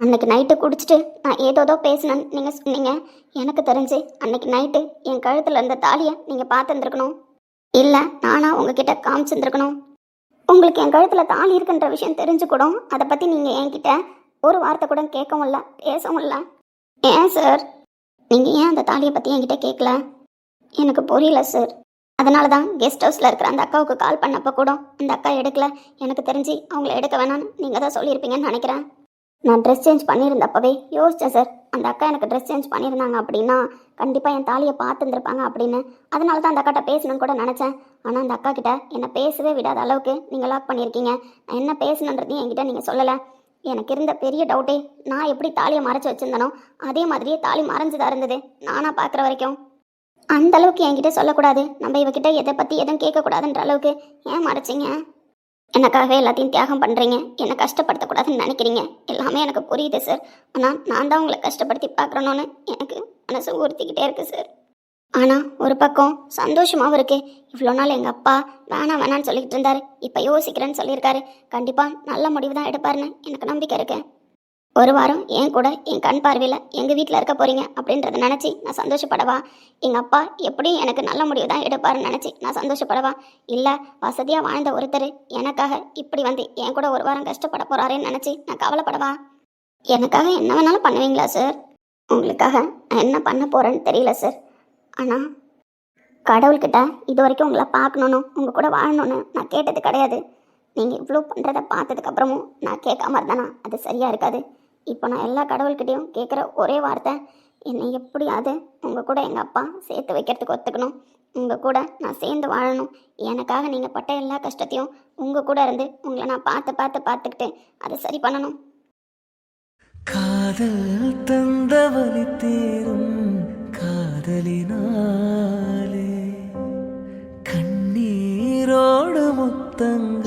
அன்னைக்கு நைட்டு குடிச்சிட்டு நான் ஏதோதோ பேசினேன்னு நீங்கள் சொன்னீங்க எனக்கு தெரிஞ்சு அன்னைக்கு நைட்டு என் கழுத்தில் இருந்த தாலியை நீங்கள் பார்த்துருந்துருக்கணும். இல்லை நானாக உங்ககிட்ட காமிச்சிருந்துருக்கணும். உங்களுக்கு என் கழுத்தில் தாலி இருக்குன்ற விஷயம் தெரிஞ்சு கூட அதை பற்றி நீங்கள் என்கிட்ட ஒரு வார்த்தை கூட கேட்கவும் இல்லை பேசவும் இல்லை. ஏன் சார் நீங்கள் ஏன் அந்த தாலியை பற்றி என்கிட்ட கேட்கல எனக்கு புரியல சார் அதனால தான் கெஸ்ட் ஹவுஸில் இருக்கிற அந்த அக்காவுக்கு கால் பண்ணப்போ கூட அந்த அக்கா எடுக்கல. எனக்கு தெரிஞ்சு அவங்கள எடுக்க வேணாம்னு நீங்கள் தான் சொல்லியிருப்பீங்கன்னு நினைக்கிறேன். நான் ட்ரெஸ் சேஞ்ச் பண்ணியிருந்தப்பவே யோசித்தேன் சார் அந்த அக்கா எனக்கு ட்ரெஸ் சேஞ்ச் பண்ணியிருந்தாங்க அப்படின்னா கண்டிப்பாக என் தாலியை பார்த்துருந்துருப்பாங்க அப்படின்னு. அதனால தான் அந்த அக்காட்ட பேசணும்னு கூட நினச்சேன். ஆனால் அந்த அக்கா கிட்ட என்னை பேசவே விடாத அளவுக்கு நீங்கள் லாக் பண்ணியிருக்கீங்க. நான் என்ன பேசணுன்றதையும் என்கிட்ட நீங்கள் சொல்லலை. எனக்கு இருந்த பெரிய டவுட்டே நான் எப்படி தாலியை மறைச்சி வச்சிருந்தனோ அதே மாதிரியே தாலி மறைஞ்சுதான் இருந்தது. நானாக பார்க்குற வரைக்கும். அந்த அளவுக்கு என்கிட்ட சொல்லக்கூடாது. நம்ம இவகிட்ட எதை பற்றி எதுவும் கேட்கக்கூடாதுன்ற அளவுக்கு ஏன் மறைச்சிங்க? எனக்காகவே எல்லாத்தையும் தியாகம் பண்ணுறீங்க என்னை கஷ்டப்படுத்தக்கூடாதுன்னு நினைக்கிறீங்க? எல்லாமே எனக்கு புரியுது சார் ஆனால் நான் தான் உங்களை கஷ்டப்படுத்தி பார்க்குறேன்னு எனக்கு மனசு உறுத்திக்கிட்டே இருக்குது சார் ஆனால் ஒரு பக்கம் சந்தோஷமாகவும் இருக்குது இவ்வளோ நாள் எங்கள் அப்பா வேணாம் வேணான்னு சொல்லிக்கிட்டு இருந்தார். இப்போ யோசிக்கிறேன்னு சொல்லியிருக்காரு. கண்டிப்பாக நல்ல முடிவு தான் எடுப்பாருன்னு எனக்கு நம்பிக்கை இருக்குது ஒரு வாரம் என் கூட என் கண் பார்வையில் எங்கள் வீட்டில் இருக்க போகிறீங்க அப்படின்றத நினச்சி நான் சந்தோஷப்படவா? எங்கள் அப்பா எப்படியும் எனக்கு நல்ல முடிவு தான் எடுப்பாருன்னு நினச்சி நான் சந்தோஷப்படவா? இல்லை வசதியாக வாழ்ந்த ஒருத்தர் எனக்காக இப்படி வந்து என் கூட ஒரு வாரம் கஷ்டப்பட போகிறாருன்னு நினச்சி நான் கவலைப்படவா? எனக்காக என்ன வேணாலும் பண்ணுவீங்களா சார் உங்களுக்காக நான் என்ன பண்ண போகிறேன்னு தெரியல சார் ஆனால் கடவுள்கிட்ட இது வரைக்கும் உங்களை பார்க்கணுன்னு உங்கள் கூட வாழணும்னு நான் கேட்டது கிடையாது. நீங்கள் இவ்வளோ பண்ணுறத பார்த்ததுக்கப்புறமும் நான் கேட்காம இருந்தேனா அது சரியாக இருக்காது. இப்போ நான் எல்லா கடவுள்கிட்டையும் கேட்குற ஒரே வார்த்தை என்னை எப்படியாவது உங்கள் கூட எங்கள் அப்பா சேர்த்து வைக்கிறதுக்கு ஒத்துக்கணும். உங்கள் கூட நான் சேர்ந்து வாழணும். எனக்காக நீங்கள் பட்ட எல்லா கஷ்டத்தையும் உங்கள் கூட இருந்து உங்களை நான் பார்த்து பார்த்து பார்த்துக்கிட்டு அதை சரி பண்ணணும். காதல் தந்த வலி தேரும் காதலினா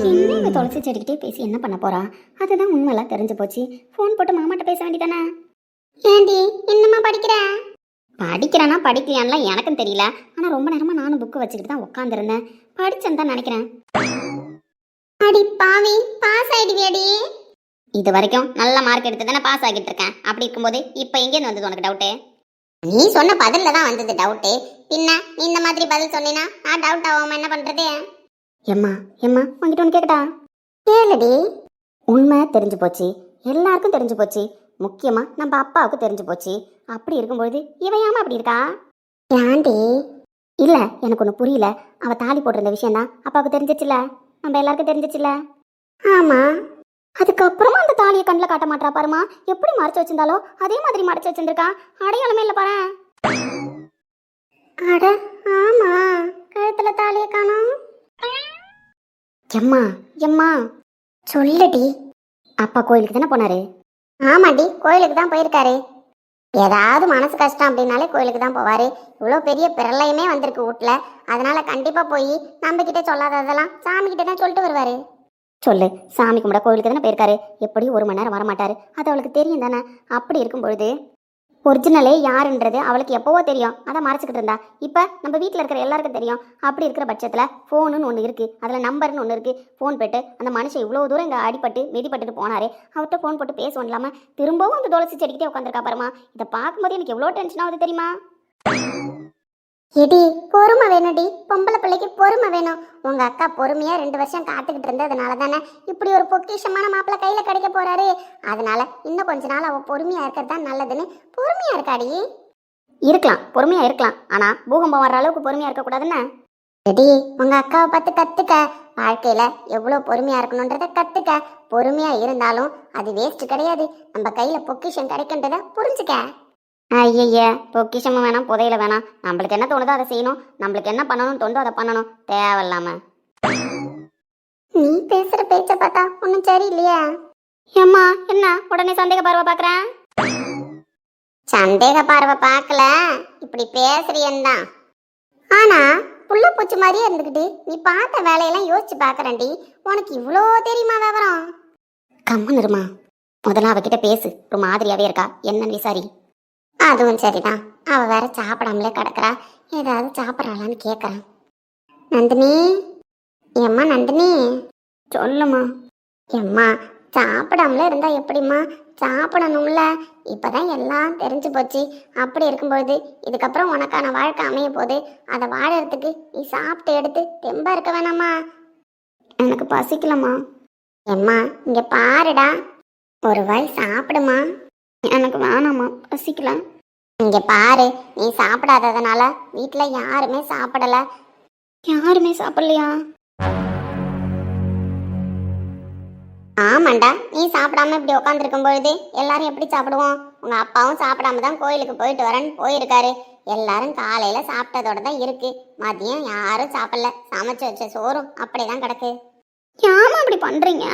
என்ன இந்த துளசி செடிக்கிட்டே பேசி என்ன பண்ண போறா? அதுதான் உண்மைலாம் தெரிஞ்சு போச்சு. ஃபோன் போட்டு மாமாட்ட பேச வேண்டியதானே? ஏண்டி என்னம்மா படிக்கிற? படிக்கிறானா படிக்கலையான்லாம் எனக்கும் தெரியல. ஆனா ரொம்ப நேரமா நானும் புக்கு வச்சுக்கிட்டு தான் உட்காந்துருந்தேன் படிச்சேன்னு தான் நினைக்கிறேன். அடி பாவி பாஸ் ஆயிடுவியடி. இது வரைக்கும் நல்ல மார்க் எடுத்து தானே பாஸ் ஆகிட்டு இருக்கேன். அப்படி இருக்கும்போது இப்போ எங்கேருந்து வந்தது உனக்கு டவுட்டு நீ சொன்ன பதில்ல தான் வந்தது டவுட்டு பின்ன நீ இந்த மாதிரி பதில் சொன்னீனா நான் டவுட் ஆகாம என்ன பண்றது? எம்மா எம்மா உங்ககிட்ட ஒன்று கேட்கட்டா கேளுடி. உண்மை தெரிஞ்சு போச்சு. எல்லாருக்கும் தெரிஞ்சு போச்சு. முக்கியமாக நம்ம அப்பாவுக்கு தெரிஞ்சு போச்சு. அப்படி இருக்கும்பொழுது இவன் ஏமா அப்படி இருக்கா? ஏண்டி? இல்லை எனக்கு ஒன்று புரியல. அவள் தாலி போட்டிருந்த விஷயம் தான் அப்பாவுக்கு தெரிஞ்சிச்சுல. நம்ம எல்லாருக்கும் தெரிஞ்சிச்சுல. ஆமாம் அதுக்கப்புறமா அந்த தாலியை கண்ணில் காட்ட மாட்டா பாருமா. எப்படி மறைச்சு வச்சிருந்தாலோ அதே மாதிரி மறைச்சு வச்சிருந்திருக்கா. அடையாளமே இல்லை பாரு அட ஆமா. கழுத்துல தாலியை காணும். எம்மா எம்மா. சொல்லடி. அப்பா கோயிலுக்கு தானே போனாரு? ஆமாடி கோயிலுக்கு தான் போயிருக்காரு. ஏதாவது மனசு கஷ்டம் அப்படின்னாலே கோயிலுக்கு தான் போவாரு. இவ்வளோ பெரிய பிரளயமே வந்திருக்கு வீட்டில் அதனால கண்டிப்பாக போய் நம்ம கிட்ட சொல்லாததெல்லாம் சாமி கிட்ட தான் சொல்லிட்டு வருவாரு. சொல்லு சாமி கும்பிட கோயிலுக்கு தானே போயிருக்காரு. எப்படியும் ஒரு மணி நேரம் வரமாட்டாரு. அது அவளுக்கு தெரியும் தானே. அப்படி இருக்கும் பொழுது ஒரிஜினலே யாருன்றது அவளுக்கு எப்போவோ தெரியும். அதை மறைச்சிக்கிட்டு இருந்தா. இப்போ நம்ம வீட்டில் இருக்கிற எல்லாருக்கும் தெரியும். அப்படி இருக்கிற பட்சத்தில் ஃபோனுன்னு ஒன்று இருக்குது அதில் நம்பர்னு ஒன்று இருக்குது ஃபோன் போட்டு அந்த மனுஷன் இவ்வளோ தூரம் இங்கே அடிபட்டு மிதிப்பட்டுட்டு போனாரே. அவர்கிட்ட ஃபோன் போட்டு பேசவும் இல்லாமல் திரும்பவும் அந்த துளசி செடிக்கிட்டே உட்காந்துருக்கா பாருமா இதை பார்க்கும்போது எனக்கு எவ்வளோ டென்ஷன் ஆகுது தெரியுமா? எடி பொறுமை வேணும்டி. பொம்பளை பிள்ளைக்கு பொறுமை வேணும். உங்க அக்கா பொறுமையா ரெண்டு வருஷம் காத்துக்கிட்டு இருந்ததுனால தானே இப்படி ஒரு பொக்கிஷமான மாப்பிள்ளை கையில கிடைக்க போறாரு. அதனால இன்னும் கொஞ்ச நாள் அவ பொறுமையா இருக்கிறது தான் நல்லதுன்னு பொறுமையா இருக்காடி. இருக்கலாம் பொறுமையா இருக்கலாம். ஆனா பூகம்பம் வர்ற அளவுக்கு பொறுமையா இருக்க கூடாதுன்னு. எடி உங்க அக்காவை பார்த்து கத்துக்க. வாழ்க்கையில எவ்வளவு பொறுமையா இருக்கணுன்றத கத்துக்க. பொறுமையா இருந்தாலும் அது வேஸ்ட் கிடையாது. நம்ம கையில பொக்கிஷம் கிடைக்கின்றத புரிஞ்சுக்க. ஐயய்ய பொக்கிஷமும் வேணாம் புதையில வேணாம். நம்மளுக்கு என்ன தோணுதோ அதை செய்யணும். நம்மளுக்கு என்ன பண்ணணும் தோணுதோ அதை பண்ணணும். தேவையில்லாம. நீ பேசுற பேச்ச பார்த்தா ஒன்றும் சரியில்லையா. ஏம்மா என்ன? உடனே சந்தேக பார்வை பார்க்குறேன். சந்தேக பார்வை பார்க்கல. இப்படி பேசுறியந்தான் ஆனா புள்ள பூச்சி மாதிரியே இருந்துக்கிட்டு நீ பார்த்த வேலையெல்லாம் யோசிச்சு பார்க்கறேன்டி. உனக்கு இவ்வளோ தெரியுமா விவரம்? கம்மன் இருமா. முதல்ல அவகிட்ட பேசு. ஒரு மாதிரியாவே இருக்கா. என்னன்னு விசாரி. அதுவும் சரிதான். அவ வேற சாப்பிடாமலே கிடக்குறா. ஏதாவது சாப்பிட்றாளான்னு கேட்குறான் நந்தினி? எம்மா நந்தினி? சொல்லுமா எம்மா சாப்பிடாமலே இருந்தா எப்படிம்மா? சாப்பிடணும்ல. இப்போதான் எல்லாம் தெரிஞ்சு போச்சு. அப்படி இருக்கும்பொழுது இதுக்கப்புறம் உனக்கான வாழ்க்கை அமைய போகுது. அதை வாழறதுக்கு நீ சாப்பிட்டு எடுத்து தெம்பா இருக்க வேணாமா எனக்கு பசிக்கலம்மா. எம்மா இங்க பாருடா. ஒரு வாய் சாப்பிடுமா? எனக்கு வேணாமா பசிக்கலாம் இங்க பாரு நீ சாப்பிடாததுனால வீட்டில் யாருமே சாப்பிடல. யாருமே சாப்பிடலையா? ஆமாண்டா நீ சாப்பிடாம இப்படி உட்காந்துருக்கும் பொழுது எல்லாரும் எப்படி சாப்பிடுவோம்? உங்க அப்பாவும் சாப்பிடாம தான் கோயிலுக்கு போயிட்டு வரேன்னு போயிருக்காரு. எல்லாரும் காலையில சாப்பிட்டதோட தான் இருக்கு. மதியம் யாரும் சாப்பிடல. சமைச்சு வச்ச சோறும் அப்படிதான் கிடக்கு. ஏமா அப்படி பண்றீங்க?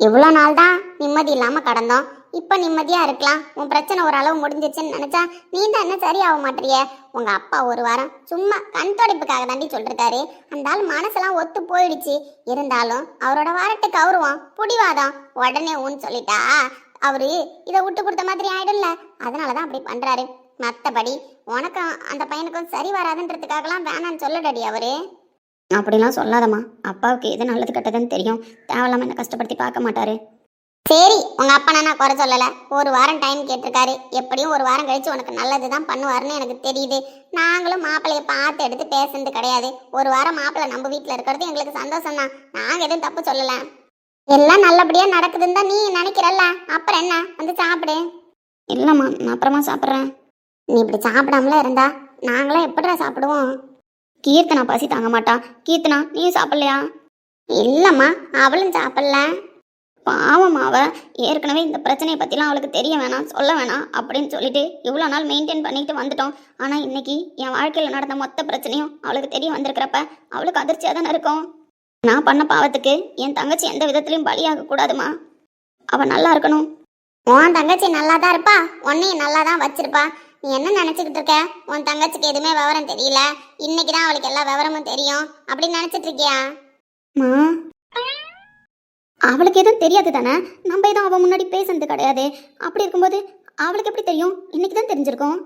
இவ்வளோ நாள் தான் நிம்மதி இல்லாம கடந்தோம். இப்போ நிம்மதியா இருக்கலாம். உன் பிரச்சனை ஓரளவு முடிஞ்சிச்சுன்னு நினச்சா நீ தான் என்ன சரியாக மாட்டிய உங்க அப்பா ஒரு வாரம் சும்மா கண் துடைப்புக்காக தாண்டி சொல்லிருக்காரு. அந்த ஆள் மனசெல்லாம் ஒத்து போயிடுச்சு. இருந்தாலும் அவரோட வாரட்டு கௌரவம் புடிவாதம் உடனே ஊன்னு சொல்லிட்டா அவரு இதை விட்டு கொடுத்த மாதிரி ஆயிடும்ல. அதனால தான் அப்படி பண்றாரு. மற்றபடி உனக்கும் அந்த பையனுக்கும் சரி வராதுன்றதுக்காகலாம் வேணான்னு சொல்லடடி அவரு. அப்படிலாம் சொல்லாதம்மா. அப்பாவுக்கு எது நல்லது கெட்டதுன்னு தெரியும். தேவையில்லாமல் என்ன கஷ்டப்படுத்தி பார்க்க மாட்டாரு. சரி உங்கள் அப்பா நான் குறை சொல்லலை? ஒரு வாரம் டைம் கேட்டிருக்காரு. எப்படியும் ஒரு வாரம் கழித்து உனக்கு நல்லது தான் பண்ணுவாருன்னு எனக்கு தெரியுது. நாங்களும் மாப்பிள்ளையை பார்த்து எடுத்து பேசுனது கிடையாது. ஒரு வாரம் மாப்பிள்ளை நம்ம வீட்டில் இருக்கிறது எங்களுக்கு சந்தோஷம் தான் நாங்கள் எதுவும் தப்பு சொல்லலை. எல்லாம் நல்லபடியாக நடக்குதுன்னு தான் நீ நினைக்கிறல்ல. அப்புறம் என்ன? வந்து சாப்பிடு. இல்லைம்மா நான் அப்புறமா சாப்பிட்றேன். நீ இப்படி சாப்பிடாமல இருந்தா நாங்களாம் எப்படிடா சாப்பிடுவோம்? கீர்த்தனா பசி தாங்க மாட்டான் கீர்த்தனா நீ சாப்பிட்லையா? இல்லைம்மா அவளும் சாப்பிடல. பாவம் அவ. ஏற்கனவே இந்த பிரச்சனையை பற்றிலாம் அவளுக்கு தெரிய வேணாம் சொல்ல வேணாம் அப்படின்னு சொல்லிட்டு இவ்வளோ நாள் மெயின்டைன் பண்ணிட்டு வந்துட்டோம். ஆனால் இன்னைக்கு என் வாழ்க்கையில் நடந்த மொத்த பிரச்சனையும் அவளுக்கு தெரிய வந்திருக்கிறப்ப அவளுக்கு அதிர்ச்சியாக தானே இருக்கும்? நான் பண்ண பாவத்துக்கு என் தங்கச்சி எந்த விதத்துலையும் பலியாக கூடாதுமா? அவ நல்லா இருக்கணும். உன் தங்கச்சி நல்லா தான் இருப்பா உன்னையும் நல்லா தான் வச்சிருப்பா. நீ என்ன நினச்சிக்கிட்டு இருக்க? உன் தங்கச்சிக்கு எதுவுமே விவரம் தெரியல. இன்னைக்கு தான் அவளுக்கு எல்லா விவரமும் தெரியும். அப்படின்னு நினச்சிட்டு இருக்கியா? அவளுக்கு எதுவும் தெரியாது தானே? நம்ம எதுவும் அவள் முன்னாடி பேசுனது கிடையாது. அப்படி இருக்கும்போது அவளுக்கு எப்படி தெரியும்? இன்னைக்கு தான் தெரிஞ்சிருக்கும்.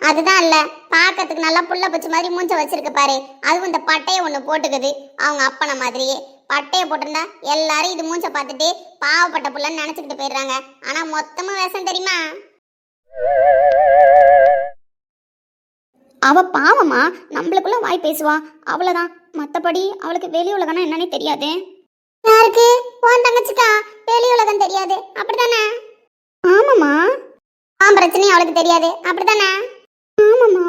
அதுதான் இல்ல. பார்க்கறதுக்கு நல்லா புள்ள பச்சை மாதிரி மூஞ்ச வச்சிருக்க பாரு. அதுவும் இந்த பட்டையை ஒண்ணு போட்டுக்குது. அவங்க அப்பனை மாதிரியே. பட்டையை போட்டிருந்தா எல்லாரும் இது மூஞ்ச பார்த்துட்டு பாவப்பட்ட புள்ளன்னு நினைச்சுக்கிட்டு போயிடுறாங்க. ஆனா மொத்தமாக விஷம் தெரியுமா? அவ பாவமா? நம்மளுக்குள்ள வாய் பேசுவா. அவ்வளவுதான். மத்தபடி அவளுக்கு வெளி உலகம்னா என்னன்னே தெரியாது. யாருக்கு? உன் தங்கச்சிக்கா? வெளி உலகம் தெரியாது. அப்படிதானே ஆமாமா ஆ பிரச்சனையும் அவளுக்கு தெரியாது. அப்படிதானே ஆமாமா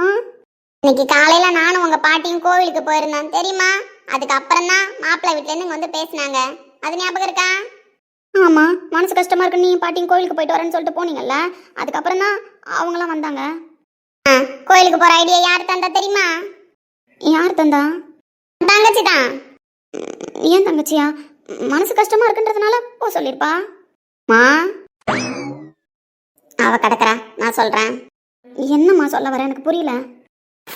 இன்னைக்கு காலையில நானும் உங்க பாட்டியும் கோவிலுக்கு போயிருந்தோம். தெரியுமா? அதுக்கு அப்புறம் தான் மாப்பிள்ளை வீட்ல இருந்து இங்க வந்து பேசினாங்க. அது ஞாபகம் இருக்கா? ஆமா. மனசு கஷ்டமா இருக்கு. நீ பாட்டியும் கோவிலுக்கு போயிட்டு வரேன்னு சொல்லிட்டு போனீங்கல்ல? அதுக்கப்புறம் தான் அவங்களாம் வந்தாங்க கோயிலுக்கு போற ஐடியா யார் தந்தா தெரியுமா? யார் தந்தா? தங்கச்சி தான் ஏன் தங்கச்சியா? மனசு கஷ்டமா இருக்குன்றதுனால போ சொல்லிருப்பா. மா. அவ கிடக்குறா. நான் சொல்றேன். என்னம்மா சொல்ல வர? எனக்கு புரியல.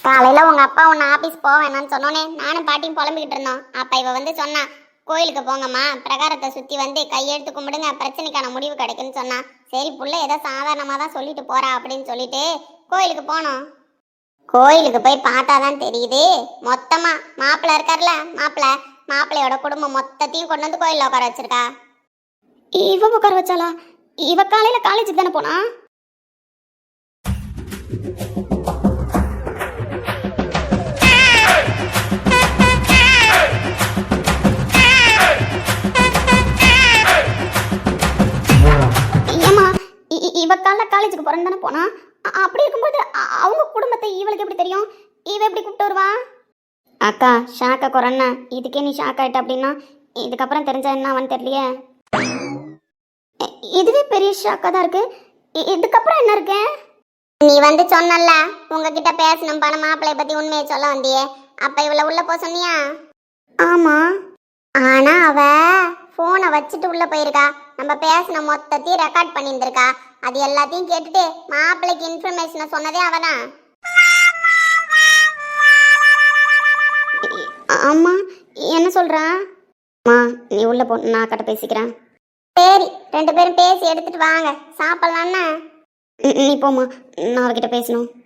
காலையில உங்க அப்பா உன்னை ஆபீஸ் போக வேணாம்னு சொன்னோனே நானும் பாட்டியும் புலம்பிக்கிட்டு இருந்தோம். அப்ப இவ வந்து சொன்னா கோயிலுக்கு போங்கம்மா. பிரகாரத்தை சுத்தி வந்து கையெழுத்து கும்பிடுங்க. பிரச்சனைக்கான முடிவு கிடைக்குன்னு சொன்னா சரி புள்ள ஏதோ சாதாரணமா தான் சொல்லிட்டு போறா அப்படின்னு சொல்லிட்டு கோயிலுக்கு போனோம். கோயிலுக்கு போய் பார்த்தாதான் தெரியுது. மொத்தமா மாப்பிள்ளை இருக்கார்ல மாப்பிள்ளை மாப்பிள்ளையோட குடும்பம் மொத்தத்தையும் கொண்டு வந்து கோயிலில் உட்கார வச்சிருக்கா? இவ உட்கார வச்சாலா இவ காலையில காலேஜுக்கு தானே போனா? ஏம்மா, இ- இவ காலைல காலேஜுக்கு போறேன்னு தானே போனா? அப்படி இருக்கும்போது அவங்க குடும்பத்தை இவளுக்கு எப்படி தெரியும்? இவ எப்படி கூப்பிட்டு வருவா? அக்கா ஷாக்கா குறன்னா இதுக்கே நீ ஷாக் ஆயிட்ட அப்படின்னா இதுக்கப்புறம் தெரிஞ்சா என்ன அவன் தெரியலையே? இதுவே பெரிய ஷாக்கா தான் இருக்கு. இ- இதுக்கப்புறம் என்ன இருக்கு? நீ வந்து சொன்னல உங்ககிட்ட பேசணும் பண மாப்பிளைய பத்தி உண்மையை சொல்ல வந்தியே. அப்ப இவள உள்ள போ சொன்னியா? ஆமா. ஆனா அவ போனை வச்சுட்டு உள்ள போயிருக்கா. நம்ம பேசின மொத்தத்தையும் ரெக்கார்ட் பண்ணியிருந்திருக்கா. அது எல்லாத்தையும் கேட்டுட்டு மாப்பிள்ளைக்கு இன்ஃபர்மேஷனை சொன்னதே அவதான். அம்மா என்ன சொல்கிறா அம்மா நீ உள்ள போ நான் கிட்ட பேசிக்கிறேன். சரி ரெண்டு பேரும் பேசி எடுத்துட்டு வாங்க. சாப்பிட்லான்னா? நீ போம்மா நான் அவகிட்ட பேசணும்.